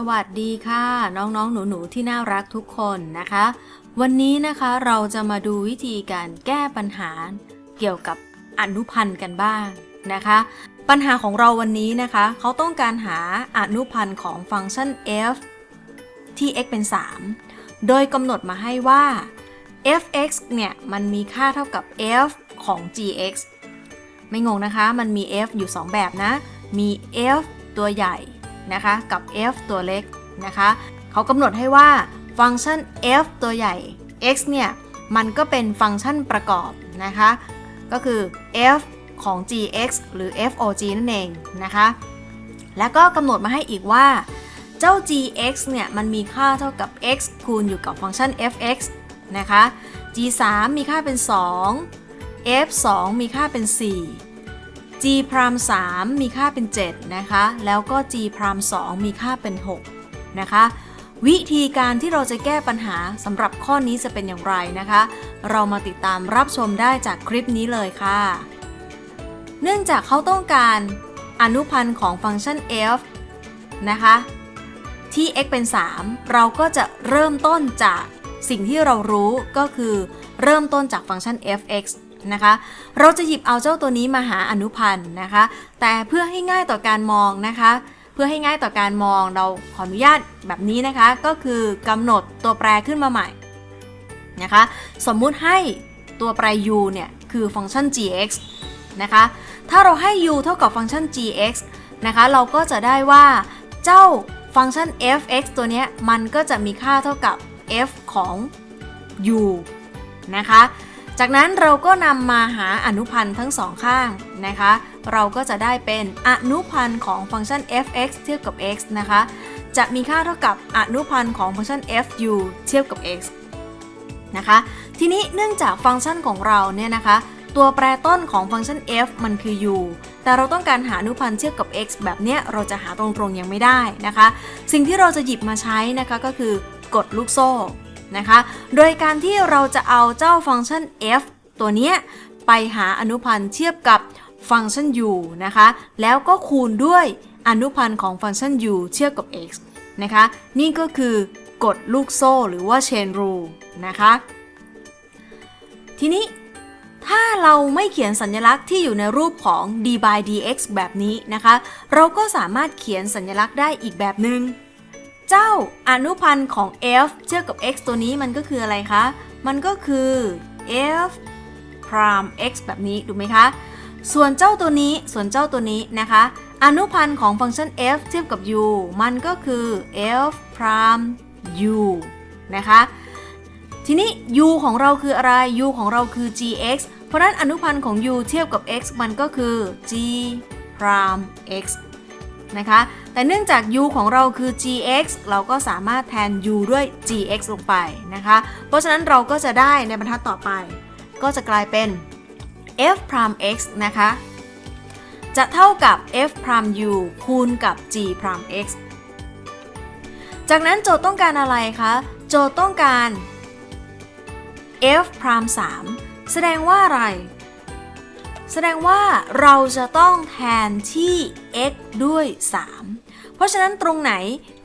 สวัสดีค่ะ น้องๆ หนูๆ ที่น่ารักทุกคนนะคะ วันนี้นะคะเราจะมาดูวิธีการแก้ปัญหาเกี่ยวกับอนุพันธ์กันบ้างนะคะ ปัญหาของเราวันนี้นะคะเขาต้องการหาอนุพันธ์ของฟังก์ชัน f ที่ x เป็น 3 โดยกำหนดมาให้ว่า f(x) เนี่ยมันมีค่าเท่ากับ f ของ gx ไม่งงนะคะ มันมี f อยู่ 2 แบบนะ มี f ตัวใหญ่ นะคะกับ f ตัวเล็กนะคะเขากำหนดให้ว่าฟังก์ชัน f ตัวใหญ่ x เนี่ยมันก็เป็นฟังก์ชันประกอบนะคะก็คือ f ของ gx หรือ f o g นั่นเองนะคะแล้วก็กำหนดมาให้อีกว่า เจ้า gx เนี่ยมันมีค่าเท่ากับ x คูณอยู่กับฟังก์ชัน fx นะคะ g 3มีค่าเป็น 2 f 2มีค่าเป็น 4 g พราม3มีค่าเป็น 7 นะคะ แล้วก็ g พราม2มีค่าเป็น 6 นะคะ วิธีการที่เราจะแก้ปัญหาสำหรับข้อนี้จะเป็นอย่างไรนะคะ เรามาติดตามรับชมได้จากคลิปนี้เลยค่ะ เนื่องจากเขาต้องการอนุพันธ์ของฟังก์ชัน f นะคะ ที่ x เป็น 3 เราก็จะเริ่มต้นจากสิ่งที่เรารู้ก็คือเริ่มต้นจากฟังก์ชัน f(x) นะคะ เราจะหยิบเอาเจ้าตัวนี้มาหาอนุพันธ์นะคะ แต่เพื่อให้ง่ายต่อการมองนะคะ เพื่อให้ง่ายต่อการมองเราขออนุญาตแบบนี้นะคะ ก็คือกำหนดตัวแปรขึ้นมาใหม่นะคะ สมมุติให้ตัวแปร u เนี่ยคือฟังก์ชัน gx นะคะ ถ้าเราให้ u เท่ากับฟังก์ชัน gx นะคะ เราก็จะได้ว่าเจ้าฟังก์ชัน f(x) ตัวนี้มันก็จะมีค่าเท่ากับ f ของ u นะคะ จากนั้นเราก็นำมาหาอนุพันธ์ทั้งสองข้างนะคะ เราก็จะได้เป็นอนุพันธ์ของฟังก์ชัน f(x) เทียบกับ x นะคะ จะมีค่าเท่ากับอนุพันธ์ของฟังก์ชัน fu เทียบกับ x นะคะ ทีนี้เนื่องจากฟังก์ชันของเราเนี่ยนะคะ ตัวแปรต้นของฟังก์ชัน f มันคือ u แต่เราต้องการหาอนุพันธ์เทียบกับ x แบบเนี้ยเราจะหาตรงๆยังไม่ได้นะคะ สิ่งที่เราจะหยิบมาใช้นะคะก็คือกฎลูกโซ่ นะคะ โดยการที่เราจะเอาเจ้าฟังก์ชัน f ตัวเนี้ยไปหาอนุพันธ์เทียบกับฟังก์ชัน u นะคะ แล้วก็คูณด้วยอนุพันธ์ของฟังก์ชัน u เทียบกับ x นะคะ นี่ก็คือกฎลูกโซ่หรือว่า chain rule นะคะ ทีนี้ถ้าเราไม่เขียนสัญลักษณ์ที่อยู่ในรูปของ d by dx แบบนี้นะคะ เราก็สามารถเขียนสัญลักษณ์ได้อีกแบบหนึง่ง เจ้าอนุพันธ์ของ f เทียบกับ x ตัวนี้มันก็คืออะไรคะ มันก็คือ f prime x แบบนี้ถูกไหมคะ ส่วนเจ้าตัวนี้ ส่วนเจ้าตัวนี้นะคะ อนุพันธ์ของฟังก์ชัน f เทียบกับ u มันก็คือ f prime u นะคะ ทีนี้ u ของเราคืออะไร u ของเราคือ gx เพราะฉะนั้นอนุพันธ์ของ u เทียบกับ x มันก็คือ g prime x นะคะ แต่เนื่องจาก u ของเราคือ gx เราก็สามารถแทน u ด้วย gx ลงไปนะคะ เพราะฉะนั้นเราก็จะได้ในบรรทัดต่อไป ก็จะกลายเป็น f prime x นะคะ จะเท่ากับ f prime u คูณกับ g prime x จากนั้นโจทย์ต้องการอะไรคะ โจทย์ต้องการ f prime 3แสดงว่าอะไร แสดงว่าเราจะต้องแทนที่ x ด้วย 3 เพราะฉะนั้นตรงไหน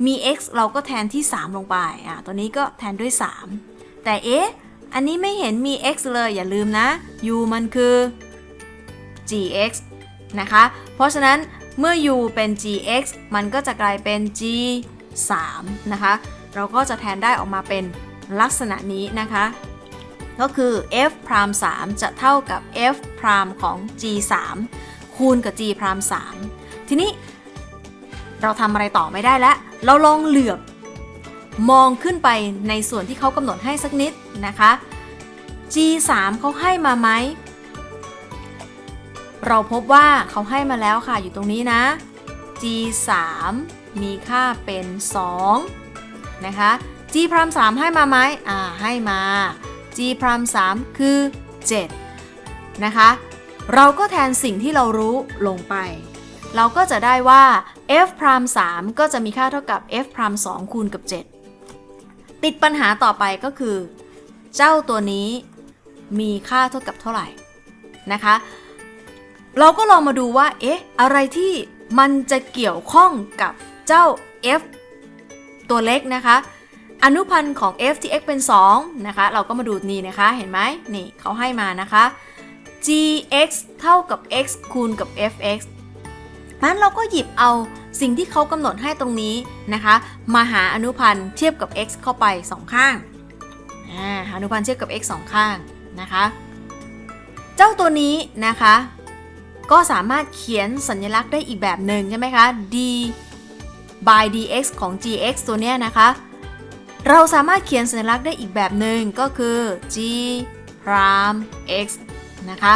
มี x เราก็แทนที่ 3 ลงไปอะตัวนี้ก็แทนด้วย 3 แต่เอ๊ะ อันนี้ไม่เห็นมี x เลยอย่าลืมนะ u มันคือ gx นะคะ เพราะฉะนั้นเมื่อ u เป็น gx มันก็จะกลายเป็น g 3นะคะ เราก็จะแทนได้ออกมาเป็นลักษณะนี้นะคะ ก็คือ f พราม3จะเท่ากับ f พรามของ g 3คูณกับ g พราม3ทีนี้เราทำอะไรต่อไม่ได้แล้ว เราลองเหลือบมองขึ้นไปในส่วนที่เขากำหนดให้สักนิดนะคะ g 3เขาให้มาไหม เราพบว่าเขาให้มาแล้วค่ะอยู่ตรงนี้นะ g 3มีค่าเป็น 2 นะคะ g พราม3ให้มาไหมอ่าให้มา g พราม3คือ 7 นะคะ เราก็แทนสิ่งที่เรารู้ลงไป เราก็จะได้ว่า f พราม3ก็จะมีค่าเท่ากับ f พราม2คูณกับ 7 ติดปัญหาต่อไปก็คือ เจ้าตัวนี้มีค่าเท่ากับเท่าไหร่นะคะ เราก็ลองมาดูว่า เอ๊ะ อะไรที่มันจะเกี่ยวข้องกับเจ้า f ตัวเล็กนะคะ อนุพันธ์ของ f ที่ x เป็น 2 นะคะ เราก็มาดูนี่นะคะ เห็นไหมนี่เขาให้มานะคะ gx เท่ากับ x คูณกับ fx นั้นเราก็หยิบเอาสิ่งที่เขากำหนดให้ตรงนี้นะคะ มาหาอนุพันธ์เทียบกับ x เข้าไป 2 ข้างอาอนุพันธ์เทียบกับ x 2 ข้างนะคะ เจ้าตัวนี้นะคะ ก็สามารถเขียนสัญลักษณ์ได้อีกแบบหนึ่งใช่ไหมคะ d by dx ของ gx ตัวเนี้ยนะคะ เราสามารถเขียนสัญลักษณ์ได้อีกแบบหนึ่งก็คือ g prime x นะคะ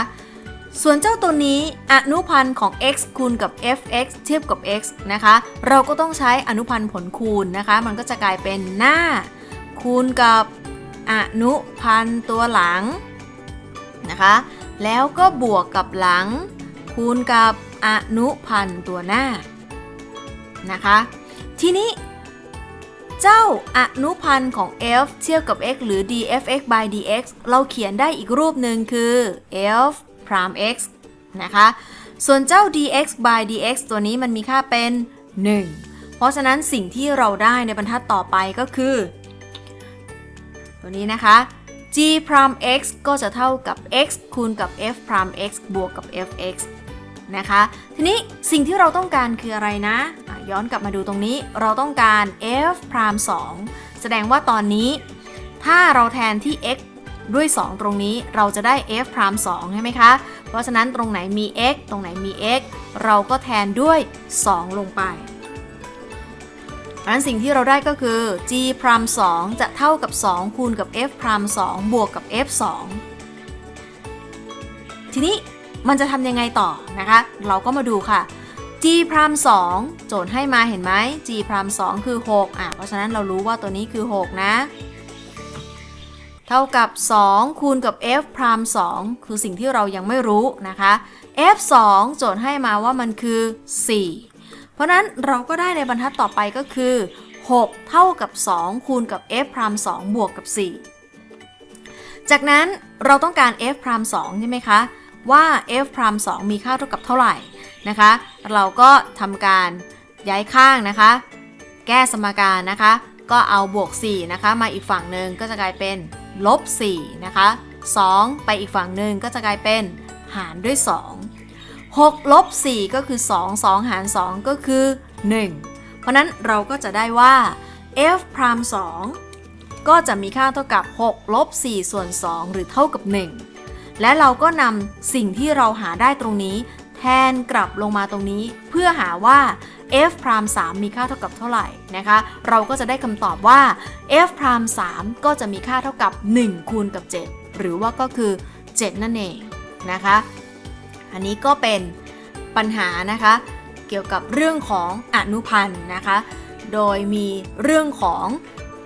ส่วนเจ้าตัวนี้อนุพันธ์ของ x คูณกับ fx เทียบกับ x นะคะ เราก็ต้องใช้อนุพันธ์ผลคูณนะคะ มันก็จะกลายเป็นหน้า คูณกับอนุพันธ์ตัวหลังนะคะ แล้วก็บวกกับหลัง คูณกับอนุพันธ์ตัวหน้านะคะ ทีนี้ เจ้าอนุพันธ์ของ f เทียบกับ x หรือ dfx by dx เราเขียนได้อีกรูปหนึ่งคือ f prime x นะคะ ส่วนเจ้า dx by dx ตัวนี้มันมีค่าเป็น 1 เพราะฉะนั้นสิ่งที่เราได้ในบรรทัดต่อไปก็คือ ตัวนี้นะคะ g prime x ก็จะเท่ากับ x คูณกับ f prime x บวกกับ fx นะคะ ทีนี้สิ่งที่เราต้องการคืออะไรนะอะ ย้อนกลับมาดูตรงนี้เราต้องการ f prime 2แสดงว่าตอนนี้ถ้าเราแทนที่ x ด้วย 2 ตรงนี้เราจะได้ f prime 2ใช่ไหมคะ เพราะฉะนั้นตรงไหนมี x ตรงไหนมี x เราก็แทนด้วย 2 ลงไปเพราะฉะนั้นสิ่งที่เราได้ก็คือ g prime 2จะเท่ากับ 2 คูณกับ f prime 2บวกกับ f 2ทีนี้มันจะทำยังไงต่อนะคะ เราก็มาดูค่ะ g prime 2โจทย์ให้มาเห็นไหม g prime 2คือ 6 อะ เพราะฉะนั้นเรารู้ว่าตัวนี้คือ 6 นะ เท่ากับ 2 คูณกับ f prime 2คือสิ่งที่เรายังไม่รู้นะคะ f 2โจทย์ให้มาว่ามันคือ 4 เพราะนั้นเราก็ได้ในบรรทัดต่อไปก็คือ 6 เท่ากับ 2 คูณกับ f prime 2บวกกับ 4 จากนั้นเราต้องการ f prime 2ใช่ไหมคะ ว่า f prime 2มีค่าเท่ากับเท่าไหร่ นะคะ เราก็ทำการย้ายข้างนะคะ แก้สมการนะคะ ก็เอาบวก4นะคะมาอีกฝั่งหนึ่งก็จะกลายเป็นลบ4นะคะ2 ไปอีกฝั่งหนึ่งก็จะกลายเป็นหารด้วย 2 6ลบ4ก็คือ 2 2 หาร 2 ก็คือ 1 เพราะนั้นเราก็จะได้ว่า f prime 2ก็จะมีค่าเท่ากับ6ลบ4ส่วน 2 หรือเท่ากับ 1 และเราก็นำสิ่งที่เราหาได้ตรงนี้ นกลับลงมาตรงนี้ เพื่อหาว่า f prime 3มีค่าเท่ากับเท่าไหร่นะคะ เราก็จะได้คำตอบว่า f prime 3ก็จะมีค่าเท่ากับ 1 คูณกับ 7 หรือว่าก็คือ 7 นั่นเองนะคะ อันนี้ก็เป็นปัญหานะคะ เกี่ยวกับเรื่องของอนุพันธ์นะคะ โดยมีเรื่องของ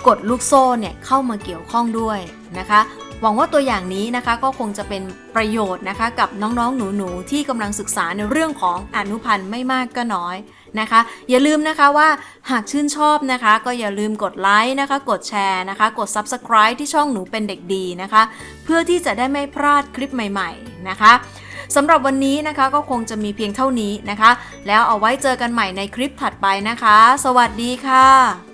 กฎลูกโซ่เนี่ยเข้ามาเกี่ยวข้องด้วยนะคะ หวังว่าตัวอย่างนี้นะคะก็คงจะเป็นประโยชน์นะคะ กับน้องๆ หนูๆ ที่กำลังศึกษาในเรื่องของอนุพันธ์ไม่มากก็น้อยนะคะ อย่าลืมนะคะว่าหากชื่นชอบนะคะ ก็อย่าลืมกดไลค์นะคะ กดแชร์นะคะ กด Subscribe ที่ช่องหนูเป็นเด็กดีนะคะ เพื่อที่จะได้ไม่พลาดคลิปใหม่ ๆนะคะสำหรับวันนี้นะคะก็คงจะมีเพียงเท่านี้นะคะ แล้วเอาไว้เจอกันใหม่ในคลิปถัดไปนะคะ สวัสดีค่ะ